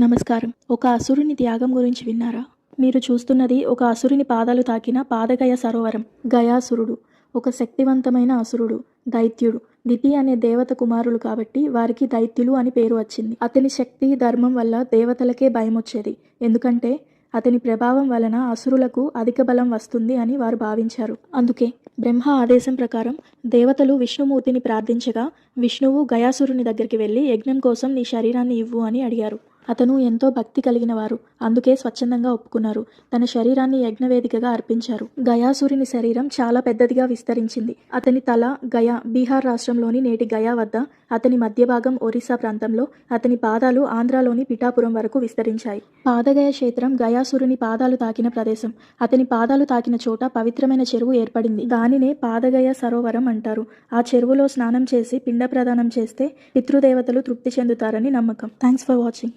నమస్కారం. ఒక అసురుని త్యాగం గురించి విన్నారా? మీరు చూస్తున్నది ఒక అసురుని పాదాలు తాకిన పాదగయ సరోవరం. గయాసురుడు. ఒక శక్తివంతమైన అసురుడు. దైత్యుడు. దితి అనే దేవత కుమారులు కాబట్టి వారికి దైత్యులు అని పేరు వచ్చింది. అతని శక్తి ధర్మం వల్ల దేవతలకే భయం వచ్చేది ఎందుకంటే అతని ప్రభావం వలన అసురులకు అధిక బలం వస్తుంది అని వారు భావించారు. అందుకే బ్రహ్మ ఆదేశం ప్రకారం దేవతలు విష్ణుమూర్తిని ప్రార్థించగా విష్ణువు గయాసురుని దగ్గరికి వెళ్ళి యజ్ఞం కోసం నీ శరీరాన్ని ఇవ్వు అని అడిగారు. అతను ఎంతో భక్తి కలిగిన వారు అందుకే స్వచ్ఛందంగా ఒప్పుకున్నారు. తన శరీరాన్ని యజ్ఞవేదికగా అర్పించారు. గయాసురుని శరీరం చాలా పెద్దదిగా విస్తరించింది. అతని తల గయా బీహార్ రాష్ట్రంలోని నేటి గయా వద్ద అతని మధ్య భాగం ఒరిస్సా ప్రాంతంలో అతని పాదాలు ఆంధ్రాలోని పిఠాపురం వరకు విస్తరించాయి. పాదగయ క్షేత్రం గయాసురుని పాదాలు తాకిన ప్రదేశం. అతని పాదాలు తాకిన చోట పవిత్రమైన చెరువు ఏర్పడింది. దానినే పాదగయ సరోవరం అంటారు. ఆ చెరువులో స్నానం చేసి పిండ ప్రదానం చేస్తే పితృదేవతలు తృప్తి చెందుతారని నమ్మకం. Thanks for watching.